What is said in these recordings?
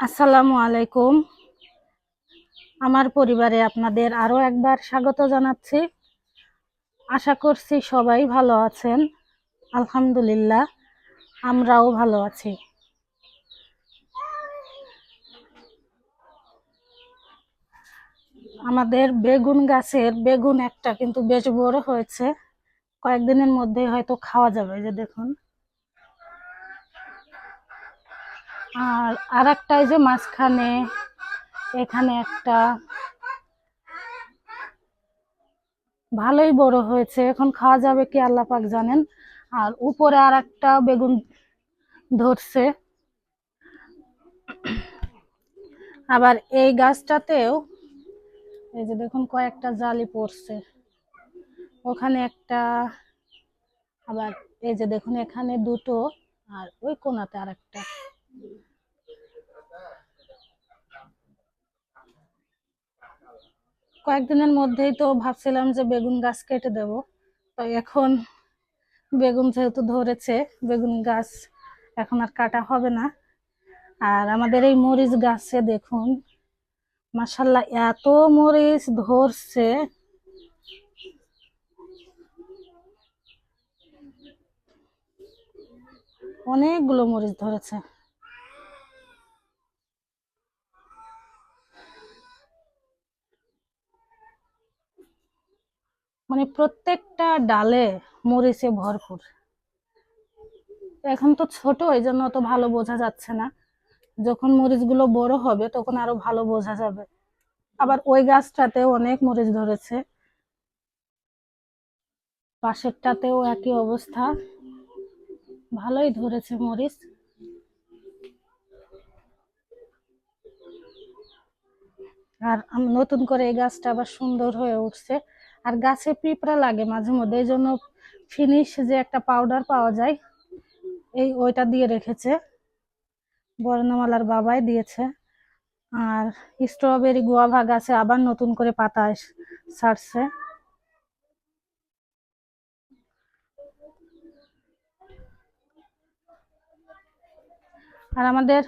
আসসালামু আলাইকুম। আমার পরিবারে আপনাদের আরও একবার স্বাগত জানাচ্ছি। আশা করছি সবাই ভালো আছেন। আলহামদুলিল্লাহ, আমরাও ভালো আছি। আমাদের বেগুন গাছের, বেগুন একটা কিন্তু বেশ বড় হয়েছে। কয়েকদিনের মধ্যেই হয়তো খাওয়া যাবে যে দেখুন। আর আর একটা এই যে মাঝখানে, এখানে একটা। ভালোই বড় হয়েছে, এখন খাওয়া যাবে কি আল্লাহ পাক জানেন। আর উপরে আর একটা বেগুন ধরছে। আবার এই গাছটাতেও, এই যে দেখুন কয়েকটা জালি পড়ছে। ওখানে একটা, আবার এই যে দেখুন এখানে দুটো, আর ওই কোনাতে আর একটা কয়েকদিনের মধ্যেই তো ভাবছিলাম যে বেগুন গাছ কেটে দেব, তো এখন বেগুন যেহেতু ধরেছে, বেগুন গাছ এখন আর কাটা হবে না। আর আমাদের এই মরিচ গাছে দেখুন মাসাল্লাহ এত মরিচ ধরছে। অনেকগুলো মরিচ ধরেছে। মানে প্রত্যেকটা ডালে মরিচে ভরপুর। এখন তো ছোট এই জন্য অত ভালো বোঝা যাচ্ছে না। যখন মরিচগুলো বড় হবে, তখন আরও ভালো বোঝা যাবে। আবার ওই গাছটাতেও অনেক মরিচ ধরেছে। পাশেরটাতেও একই অবস্থা। ভালোই ধরেছে মরিচ। আর নতুন করে এই গাছটা আবার সুন্দর হয়ে উঠছে। আর গাছে পিঁপড়া লাগে মাঝে মধ্যে, এই জন্য ফিনিশ যে একটা পাউডার পাওয়া যায়, এই ওইটা দিয়ে রেখেছে। বর্ণমালার বাবাই দিয়েছে। আর স্ট্রবেরি গুয়াভা গাছে আবার নতুন করে পাতা ছাড়ছে আর আমাদের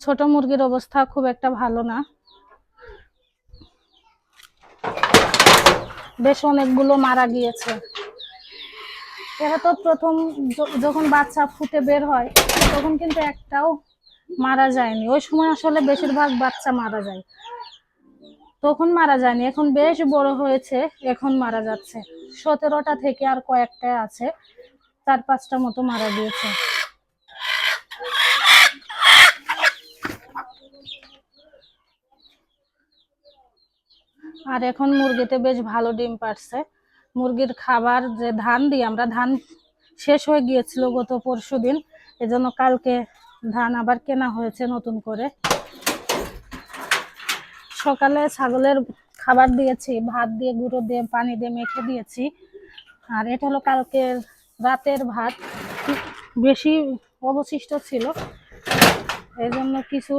ছোট মুরগির অবস্থা খুব একটা ভালো না। বেশ অনেকগুলো মারা গিয়েছে। এরা তো প্রথম যখন বাচ্চা ফুটে বের হয়, তখন কিন্তু একটাও মারা যায়নি। ওই সময় আসলে বেশিরভাগ বাচ্চা মারা যায়। তখন মারা যায়নি। এখন বেশ বড় হয়েছে, এখন মারা যাচ্ছে। সতেরোটা থেকে আর কয়েকটা আছে, চার পাঁচটা মতো মারা গিয়েছে। আর এখন মুরগিতে বেশ ভালো ডিম পারছে। মুরগির খাবার যে ধান দিই, আমরা ধান শেষ হয়ে গিয়েছিল গত পরশু দিন, এজন্য কালকে ধান আবার কেনা হয়েছে নতুন করে। সকালে ছাগলের খাবার দিয়েছি, ভাত দিয়ে গুঁড়ো দিয়ে পানি দিয়ে মেখে দিয়েছি। আর এটা হলো কালকের রাতের ভাত, বেশি অবশিষ্ট ছিল। এই জন্য কিছু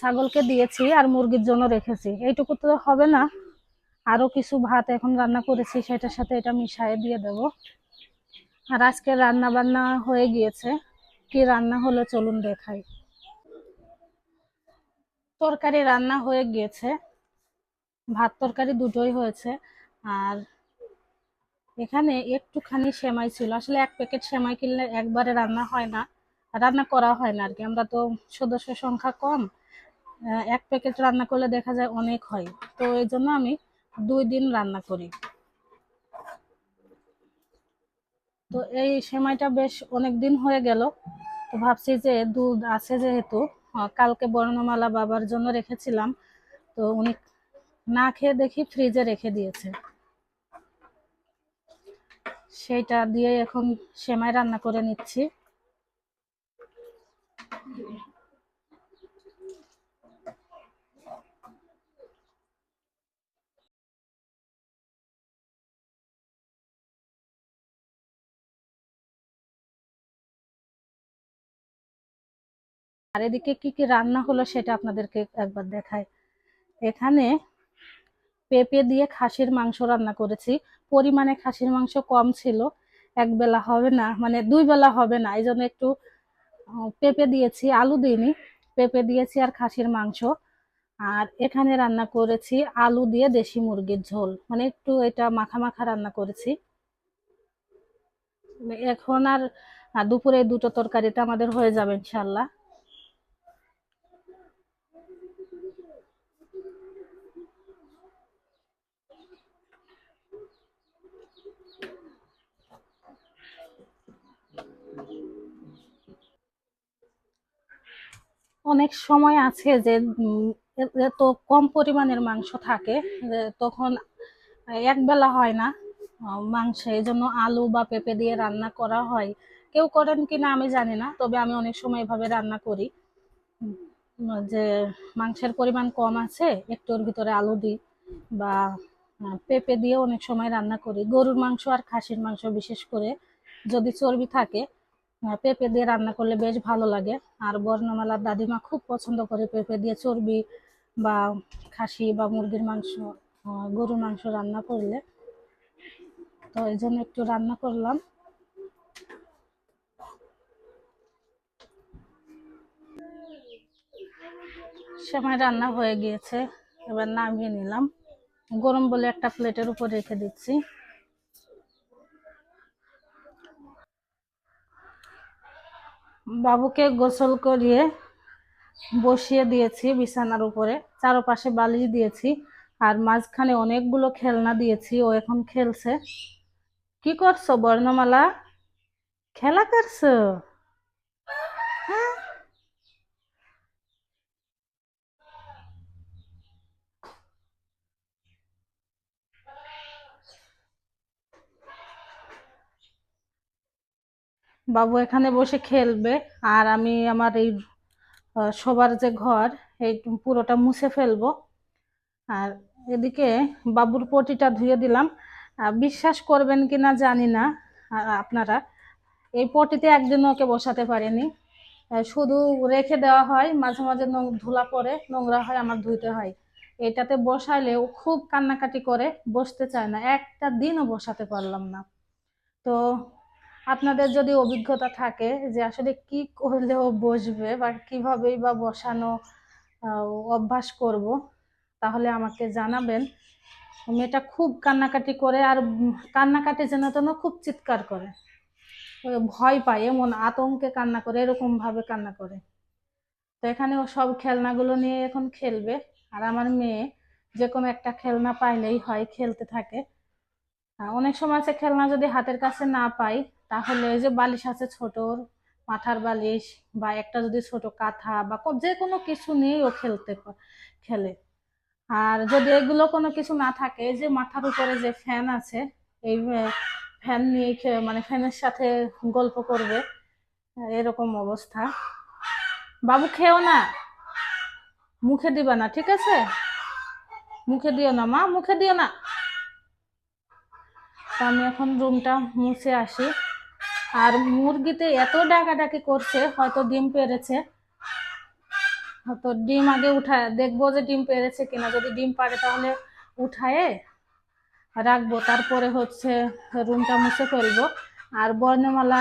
ছাগলকে দিয়েছি আর মুরগির জন্য রেখেছি। এইটুকু তো হবে না। আরও কিছু ভাত এখন রান্না করেছি, সেটার সাথে এটা মিশিয়ে দিয়ে দেব। আর আজকে রান্না বান্না হয়ে গিয়েছে। কি রান্না হলো চলুন দেখাই। তরকারি রান্না হয়ে গিয়েছে। ভাত তরকারি দুটোই হয়েছে। আর এখানে একটুখানি সেমাই ছিল। আসলে এক প্যাকেট সেমাই কিনলে একবারে রান্না হয় না। রান্না করা হয় না আর কি। আমরা তো সদস্য সংখ্যা কম। এক প্যাকেট রান্না করলে দেখা যায় অনেক হয়। তো এই জন্য আমি দুই দিন রান্না করি। তো এই সেমাইটা বেশ অনেক দিন হয়ে গেল। তো ভাবছি যে দুধ আছে যেহেতু কালকে বর্ণমালা বাবার জন্য রেখেছিলাম। তো উনি না খেয়ে দেখি ফ্রিজে রেখে দিয়েছে। সেইটা দিয়ে এখন সেমাই রান্না করে নিচ্ছি। আর এদিকে কি কি রান্না হলো সেটা আপনাদেরকে একবার দেখাই। এখানে পেঁপে দিয়ে খাসির মাংস রান্না করেছি। পরিমাণে খাসির মাংস কম ছিল। এক বেলা হবে না মানে দুই বেলা হবে না এই জন্য একটু পেঁপে দিয়েছি, আলু দিইনি। পেঁপে দিয়েছি আর খাসির মাংস। আর এখানে রান্না করেছি আলু দিয়ে দেশি মুরগির ঝোল। মানে একটু এটা মাখা মাখা রান্না করেছি। এখন আর আর দুপুরে দুটো তরকারিতে আমাদের হয়ে যাবে ইনশাল্লাহ অনেক সময় আছে যে এত কম পরিমাণের মাংস থাকে যে তখন এক বেলা হয় না মাংস, এই জন্য আলু বা পেঁপে দিয়ে রান্না করা হয়। কেউ করেন কিনা আমি জানি না, তবে আমি অনেক সময় এভাবে রান্না করি। যে মাংসের পরিমাণ কম আছে, একটু ওর ভিতরে আলু দিই বা পেঁপে দিয়ে অনেক সময় রান্না করি। গরুর মাংস আর খাসির মাংস বিশেষ করে যদি চর্বি থাকে পেঁপে দিয়ে রান্না করলে বেশ ভালো লাগে। আর বর্ণমালার দাদিমা খুব পছন্দ করে পেঁপে দিয়ে চর্বি বা খাসি বা মুরগির মাংস গরুর মাংস রান্না করলে। তো এই জন্য একটু রান্না করলাম। সেমাই রান্না হয়ে গিয়েছে। এবার নামিয়ে নিলাম। গরম বলে একটা প্লেটের উপর রেখে দিচ্ছি। বাবুকে গোসল করিয়ে বসিয়ে দিয়েছি বিছানার উপরে। চারপাশে বালিশ দিয়েছি আর মাঝখানে অনেকগুলো খেলনা দিয়েছি। ও এখন খেলছে। কি করছ, বর্ণমালা? খেলা করছ হ্যাঁ বাবু এখানে বসে খেলবে আর আমি আমার এই শোবার যে ঘর, এই পুরোটা মুছে ফেলব। আর এদিকে বাবুর পটিটা ধুয়ে দিলাম। বিশ্বাস করবেন কি না জানি না আপনারা। এই পটিতে একদিন ওকে বসাতে পারেনি। শুধু রেখে দেওয়া হয়, মাঝে মাঝে ধুলা পরে নোংরা হয়, আমার ধুইতে হয়। এটাতে বসাইলে ও খুব কান্নাকাটি করে, বসতে চায় না। একটা দিনও বসাতে পারলাম না। তো আপনাদের যদি অভিজ্ঞতা থাকে যে আসলে কি করলে ও বসবে বা কিভাবেই বা বসানো অভ্যাস করব, তাহলে আমাকে জানাবেন। মেয়েটা খুব কান্নাকাটি করে আর কান্নাকাটি যেন তেন খুব চিৎকার করে। ভয় পায়, এমন আতঙ্কে কান্না করে, এরকম ভাবে কান্না করে। তো এখানে ও সব খেলনাগুলো নিয়ে এখন খেলবে। আর আমার মেয়ে যে কোনো একটা খেলনা পাইলেই হয়, খেলতে থাকে। অনেক সময় আছে খেলনা যদি হাতের কাছে না পাই তাহলে ওই যে বালিশ আছে ছোট মাথার বালিশ বা একটা যদি ছোট কাঁথা বা যে কোনো কিছু নিয়েই ও খেলতে খেলে। আর যদি এগুলো কোনো কিছু না থাকে যে মাথার উপরে যে ফ্যান আছে, এই ফ্যান নিয়ে মানে ফ্যানের সাথে গল্প করবে, এরকম অবস্থা। বাবু, খেও না। মুখে দিবা না, ঠিক আছে? মুখে দিও না, মা, মুখে দিও না। আমি এখন রুমটা মুছে আসি। আর মুরগিতে এত ডাকাডাকি করছে, হয়তো ডিম পেরেছে। হয়তো ডিম আগে উঠায়, দেখব যে ডিম পেরেছে কিনা। যদি ডিম পারে তাহলে উঠায়ে রাখব। তারপরে হচ্ছে রুমটা মুছে ফেলব। আর বর্ণমালা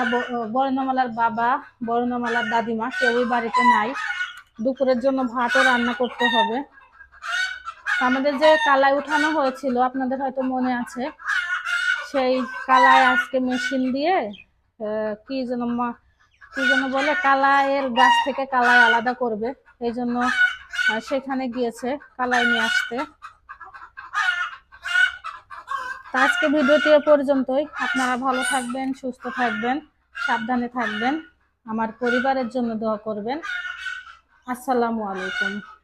বর্ণমালার বাবা, বর্ণমালার দাদিমা কেউই বাড়িতে নাই। দুপুরের জন্য ভাতও রান্না করতে হবে। আমাদের যে কালাই উঠানো হয়েছিল, আপনাদের হয়তো মনে আছে। সেই কালাই আজকে মেশিন দিয়ে কি যেন মা- কি যেন বলে, কালাইয়ের গাছ থেকে কালাই আলাদা করবে। এই জন্য সেখানে গিয়েছে কালাই নিয়ে আসতে। আজকে ভিডিওটি এ পর্যন্তই। আপনারা ভালো থাকবেন, সুস্থ থাকবেন, সাবধানে থাকবেন। আমার পরিবারের জন্য দোয়া করবেন। আসসালামু আলাইকুম।